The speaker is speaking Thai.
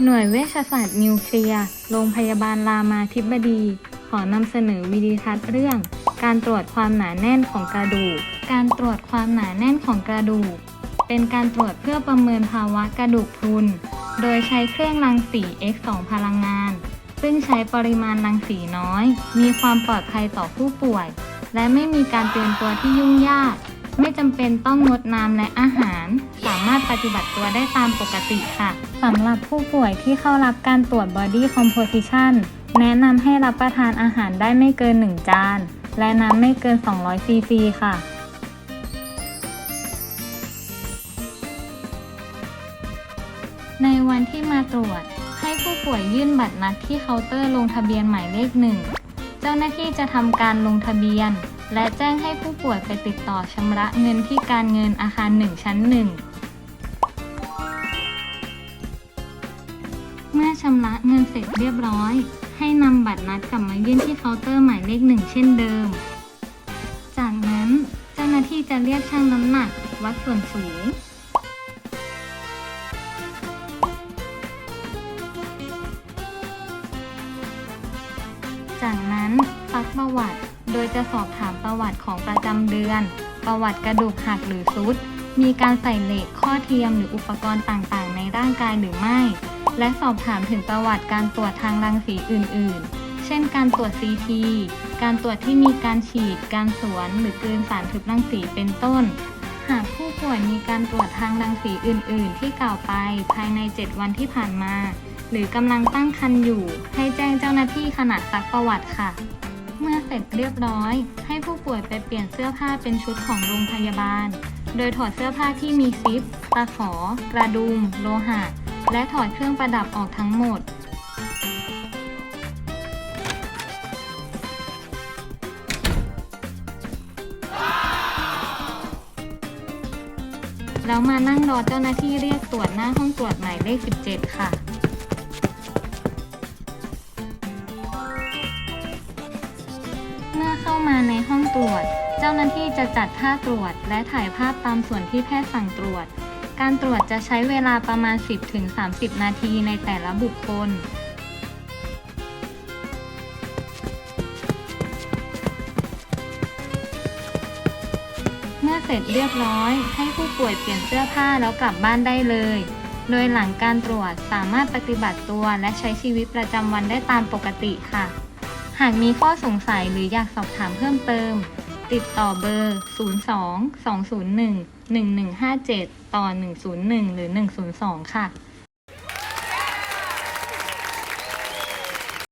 หน่วยเวชศาสตร์นิวเคลียร์ โรงพยาบาลรามาธิบดี ขอนำเสนอวิดีทัศน์เรื่อง การตรวจความหนาแน่นของกระดูก การตรวจความหนาแน่นของกระดูก เป็นการตรวจเพื่อประเมินภาวะกระดูกพรุน โดยใช้เครื่องรังสี X2 พลังงาน ซึ่งใช้ปริมาณรังสีน้อย มีความปลอดภัยต่อผู้ป่วย และไม่มีการเตรียมตัวที่ยุ่งยาก ไม่จำเป็นต้องงดน้ำและอาหารารถปฏิบัติตัวได้ตามปกติค่ะสำหรับผู้ป่วยที่เข้ารับการตรวจ Body Composition แนะนำให้รับประทานอาหารได้ไม่เกิน 1 จาน และน้ำไม่เกิน 200 ซีซีค่ะในวันที่มาตรวจ ให้ผู้ป่วยยื่นบัตรนัดที่เคาน์เตอร์ลงทะเบียนหมายเลขหนึ่ง เจ้าหน้าที่จะทำการลงทะเบียน และแจ้งให้ผู้ป่วยไปติดต่อชำระเงินที่การเงินอาคาร1ชั้น1เมื่ ชำระเงินเสร็จเรียบร้อย ให้นำบัตรนัดกลับมายื่นที่เคาน์เตอร์หมายเลขหนึ่งเช่นเดิม จากนั้นเจ้าหน้าที่จะเรียกชั่งน้ำหนัก วัดส่วนสูง จากนั้นซักประวัติ โดยจะสอบถามประวัติของประจำเดือน ประวัติกระดูกหักหรือซุดมีการใส่เหล็กข้อเทียมหรืออุปกรณ์ต่างๆ ในร่างกายหรือไม่ และสอบถามถึงประวัติการตรวจทางรังสีอื่น ๆ เช่นการตรวจ CT การตรวจที่มีการฉีด การสวน หรือกลืนสารทึบรังสีเป็นต้น หากผู้ป่วยมีการตรวจทางรังสีอื่น ๆ ที่กล่าวไปภายใน 7 วันที่ผ่านมา หรือกำลังตั้งครรภ์อยู่ ให้แจ้งเจ้าหน้าที่ขณะซักประวัติค่ะ เมื่อเสร็จเรียบร้อย ให้ผู้ป่วยไปเปลี่ยนเสื้อผ้าเป็นชุดของโรงพยาบาล โดยถอดเสื้อผ้าที่มีซิป ตะขอ กระดุม โลหะ และถอดเครื่องประดับออกทั้งหมด แล้วมานั่งรอเจ้าหน้าที่เรียกตรวจหน้าห้องตรวจหมายเลข 17 ค่ะเมื่อเข้ามาในห้องตรวจ เจ้าหน้าที่จะจัดท่าตรวจ และถ่ายภาพตามส่วนที่แพทย์สั่งตรวจ การตรวจจะใช้เวลาประมาณ 10-30 นาทีในแต่ละบุคคล เมื่อเสร็จเรียบร้อย ให้ผู้ป่วยเปลี่ยนเสื้อผ้าแล้วกลับบ้านได้เลย โดยหลังการตรวจสามารถปฏิบัติตัวและใช้ชีวิตประจำวันได้ตามปกติค่ะ หากมีข้อสงสัยหรืออยากสอบถามเพิ่มเติม ติดต่อเบอร์ 02 201 1157 ต่อ 101 หรือ 102 ค่ะ